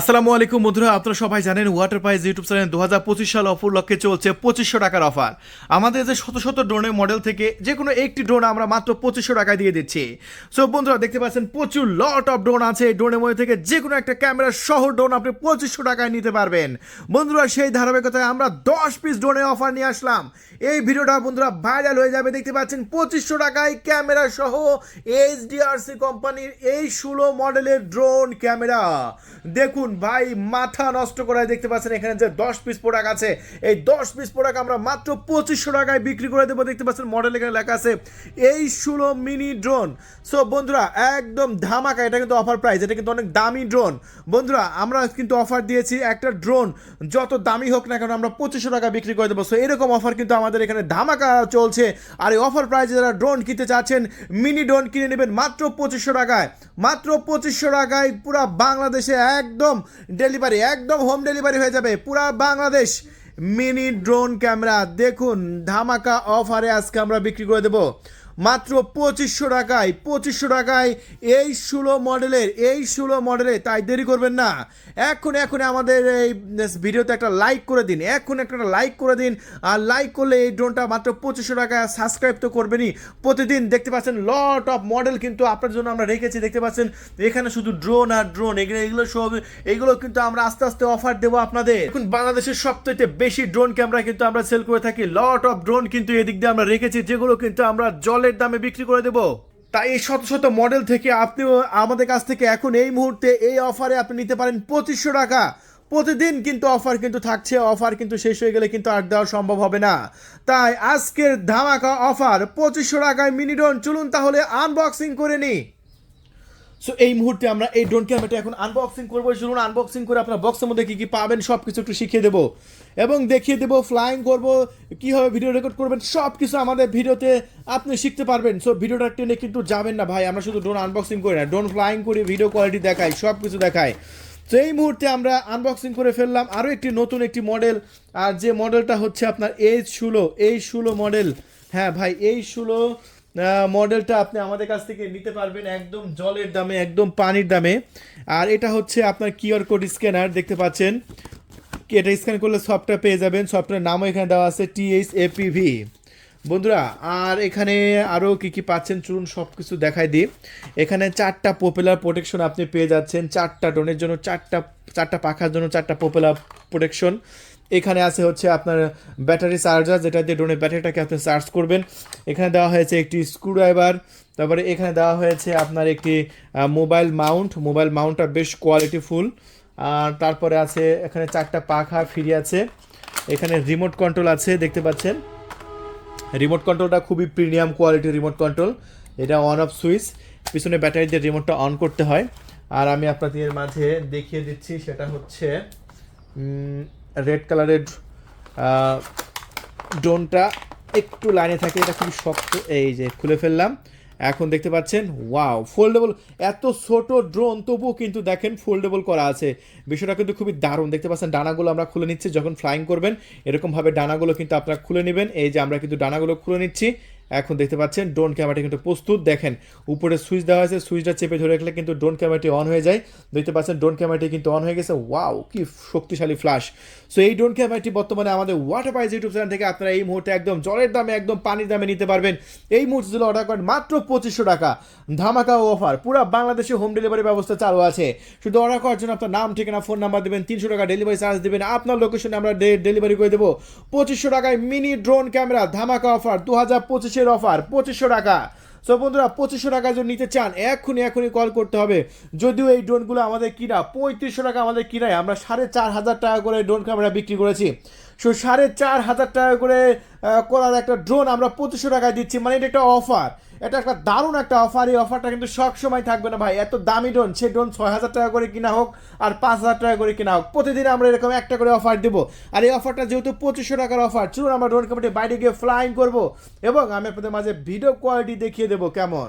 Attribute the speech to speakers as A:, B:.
A: আসসালামু আলাইকুম বন্ধুরা, আপনারা সবাই জানেন ওয়াটার প্রাইজ ইউটিউব চ্যানেল দু হাজার পঁচিশ সাল অফার লক্ষ্যে চলছে পঁচিশশো টাকার অফার। আমাদের যে শত শত ড্রোনের মডেল থেকে যে কোনো একটি ড্রোন আমরা মাত্র পঁচিশশো টাকায় দিয়ে দিচ্ছি। সো বন্ধুরা, দেখতে পাচ্ছেন প্রচুর লট অফ ড্রোন আছে এই ড্রোনের মধ্যে থেকে যে কোনো একটা ক্যামেরা সহ ড্রোন আপনি পঁচিশশো টাকায় নিতে পারবেন। বন্ধুরা, সেই ধারাবাহিকতায় আমরা দশ পিস ড্রোনের অফার নিয়ে আসলাম। এই ভিডিওটা, বন্ধুরা ভাইরাল হয়ে যাবে, দেখতে পাচ্ছেন পঁচিশশো টাকায় ক্যামেরা সহ এইচডিআরসি কোম্পানির এই ষোলো মডেলের ড্রোন ক্যামেরা দেখুন ভাই, মাথা নষ্ট করায় দেখতে পাচ্ছেন এখানে যে দশ পিস প্রোডাক্ট আছে। এই দশ পিস প্রোডাক্ট আমরা মাত্র পঁচিশশো টাকায় বিক্রি করে দেবো। দেখতে পাচ্ছেন মডেল এখানে লেখা আছে, এই ষোলো মিনি ড্রোন সো বন্ধুরা, একদম ধামাকা। এটা কিন্তু অফার প্রাইস এটা কিন্তু অনেক দামি ড্রোন বন্ধুরা, আমরা কিন্তু অফার দিয়েছি একটা ড্রোন যত দামি হোক না কেন, আমরা পঁচিশশো টাকা বিক্রি করে দেবো। সো এরকম অফার কিন্তু আমাদের এখানে ধামাকা চলছে। আর এই অফার প্রাইসে যারা ড্রোন কিনতে চাচ্ছেন মিনি ড্রোন কিনে নেবেন মাত্র পঁচিশশো টাকায়। মাত্র পঁচিশশো টাকায় পুরো বাংলাদেশে একদম ডেলিভারি, একদম হোম ডেলিভারি হয়ে যাবে পুরা বাংলাদেশ। মিনি ড্রোন ক্যামেরা, দেখুন ধামাকা অফারে আজকে আমরা বিক্রি করে দেবো। মাত্র পঁচিশশো টাকায় পঁচিশশো টাকায় এই ষোলো মডেলের, এই ষোলো মডেলে তাই দেরি করবেন না। এখন এখন আমাদের এই ভিডিওতে একটা লাইক করে দিন, এখন একটা লাইক করে দিন, আর লাইক করলে এই ড্রোনটা মাত্র পঁচিশশো টাকা সাবস্ক্রাইব তো করবেনই। প্রতিদিন দেখতে পাচ্ছেন লট অফ মডেল কিন্তু আপনার জন্য আমরা রেখেছি, দেখতে পাচ্ছেন? এখানে শুধু ড্রোন আর ড্রোন এগুলো এগুলো সব, এগুলো কিন্তু আমরা আস্তে আস্তে অফার দেবো আপনাদের। এখন বাংলাদেশের সবথেকে বেশি ড্রোন ক্যামেরা কিন্তু আমরা সেল করে থাকি। লট অফ ড্রোন কিন্তু এদিক দিয়ে আমরা রেখেছি, যেগুলো কিন্তু আমরা জলের দামে বিক্রি করে দেব। তাই এই শত শত মডেল থেকে আপনি আমাদের কাছ থেকে এখন এই মুহূর্তে এই অফারে আপনি নিতে পারেন পঁচিশশো টাকা। প্রতিদিন কিন্তু অফার কিন্তু থাকছে, অফার কিন্তু শেষ হয়ে গেলে কিন্তু আর দেওয়া সম্ভব হবে না। তাই আজকের ধামাকা অফার পঁচিশশো টাকায় মিনিডন, চলুন তাহলে আনবক্সিং করে নিই। সো এই মুহূর্তে আমরা এই ড্রোন ক্যামেরাটা এখন আনবক্সিং করব। চলুন আনবক্সিং করে আপনার বক্সের মধ্যে কী কী পাবেন সব কিছু একটু শিখিয়ে দেবো। এবং দেখিয়ে দেবো ফ্লাইং করব, কীভাবে ভিডিও রেকর্ড করবেন সব কিছু আমাদের ভিডিওতে আপনি শিখতে পারবেন। সো ভিডিওটা টেনে কিন্তু যাবেন না ভাই, আমরা শুধু ড্রোন আনবক্সিং করি না ড্রোন ফ্লাইং করি ভিডিও কোয়ালিটি দেখাই সব কিছু দেখাই। তো এই মুহূর্তে আমরা আনবক্সিং করে ফেললাম আরও একটি নতুন একটি মডেল আর যে মডেলটা হচ্ছে আপনার এই ষোলো এই ষোলো মডেল হ্যাঁ ভাই এই ষোলো মডেলটা আপনি আমাদের কাছ থেকে নিতে পারবেন একদম জলের দামে, একদম পানির দামে। আর এটা হচ্ছে আপনার কিউআর কোড স্ক্যানার, দেখতে পাচ্ছেন? এটা স্ক্যান করলে সফটওয়্যার পেয়ে যাবেন। সফটওয়্যার নামও এখানে দেওয়া আছে টিএইচ এপিভি বন্ধুরা, আর এখানে আরও কি কি পাচ্ছেন? চলুন সব কিছু দেখাই দিই। এখানে চারটা পপুলার প্রোটেকশন আপনি পেয়ে যাচ্ছেন। চারটা ডোনের জন্য, চারটা চারটা পাখার জন্য চারটা পপুলার প্রোটেকশন এখানে আছে হচ্ছে আপনার ব্যাটারি চার্জার, যেটা দিয়ে ড্রোনের ব্যাটারিটাকে আপনি চার্জ করবেন। এখানে দেওয়া হয়েছে একটি স্ক্রুড্রাইভার তারপরে এখানে দেওয়া হয়েছে আপনার একটি মোবাইল মাউন্ট মোবাইল মাউন্টটা বেশ কোয়ালিটিফুল আর তারপরে আছে, এখানে চারটা পাখা ফ্রি আছে। এখানে রিমোট কন্ট্রোল আছে, দেখতে পাচ্ছেন? রিমোট কন্ট্রোলটা খুবই প্রিমিয়াম কোয়ালিটির রিমোট কন্ট্রোল এটা অন অফ সুইচ পিছনে ব্যাটারি দিয়ে রিমোটটা অন করতে হয়। আর আমি আপনাদের মাঝে দেখিয়ে দিচ্ছি, সেটা হচ্ছে রেড কালারের ড্রোনটা একটু লাইনে থাকে, এটা খুবই শক্ত, এই যে খুলে ফেললাম। এখন দেখতে পাচ্ছেন ওয়াও ফোল্ডেবল এত ছোট ড্রোন তবুও কিন্তু দেখেন ফোল্ডেবল করা আছে। বিষয়টা কিন্তু খুবই দারুণ, দেখতে পাচ্ছেন, ডানাগুলো আমরা খুলে নিচ্ছি, যখন ফ্লাইং করবেন, এরকমভাবে ডানাগুলো কিন্তু আপনারা খুলে নেবেন। এই যে আমরা কিন্তু ডানাগুলো খুলে নিচ্ছি এখন দেখতে পাচ্ছেন ড্রোন ক্যামেরাটি কিন্তু প্রস্তুত। দেখেন, উপরে সুইচ দেওয়া হয়েছে সুইচটা চেপে ধরে রাখলে কিন্তু ড্রোন ক্যামেরাটি অন হয়ে যায়। দেখতে পাচ্ছেন ড্রোন ক্যামেরাটি কিন্তু অন হয়ে গেছে। ওয়াও কি শক্তিশালী ফ্ল্যাশ সো এই ড্রোন ক্যামেরাটি বর্তমানে আমাদের ওয়াটার পাইজ ইউটিউব চ্যানেল থেকে আপনারা এই মুহূর্তে একদম জলের দামে, একদম পানির দামে নিতে পারবেন। এই মুহূর্তে যদি অর্ডার করেন মাত্র পঁচিশশো টাকা। ধামাকা অফার পুরো বাংলাদেশে হোম ডেলিভারি ব্যবস্থা চালু আছে। শুধু অর্ডার করার জন্য আপনার নাম, ঠিকানা ফোন নাম্বার দেবেন, তিনশো টাকা ডেলিভারি চার্জ দেবেন, আপনার লোকেশনে আমরা ডেলিভারি করে দেবো। পঁচিশশো টাকায় মিনি ড্রোন ক্যামেরা ধামাকা অফার দু হাজার পঁচিশ পঁচিশের অফার পঁচিশশো টাকা। সো বন্ধুরা, পঁচিশশো টাকা যদি নিতে চান, এক্ষুনি এখনই কল করতে হবে। যদিও এই ড্রোনগুলো আমাদের কিনা, পঁয়ত্রিশশো টাকা আমাদের কিনায়, আমরা সাড়ে চার হাজার টাকা করে ড্রোন আমরা বিক্রি করেছি। সো সাড়ে চার হাজার টাকা করে করার একটা ড্রোন আমরা পঁচিশশো টাকায় দিচ্ছি। মানে এটা একটা অফার এটা একটা দারুণ একটা অফার এই অফারটা কিন্তু সব সময় থাকবে না ভাই। এত দামি ড্রোন সে ড্রোন ছয় হাজার টাকা করে কিনা হোক আর পাঁচ হাজার টাকা করে কিনা হোক, প্রতিদিন আমরা এরকম একটা করে অফার দেবো। আর এই অফারটা যেহেতু পঁচিশশো টাকার অফার চলুন আমরা ড্রোন কোম্পানি বাইরে গিয়ে ফ্লাইং করব এবং আমি আপনাদের মাঝে ভিডিও কোয়ালিটি দেখিয়ে দেবো কেমন।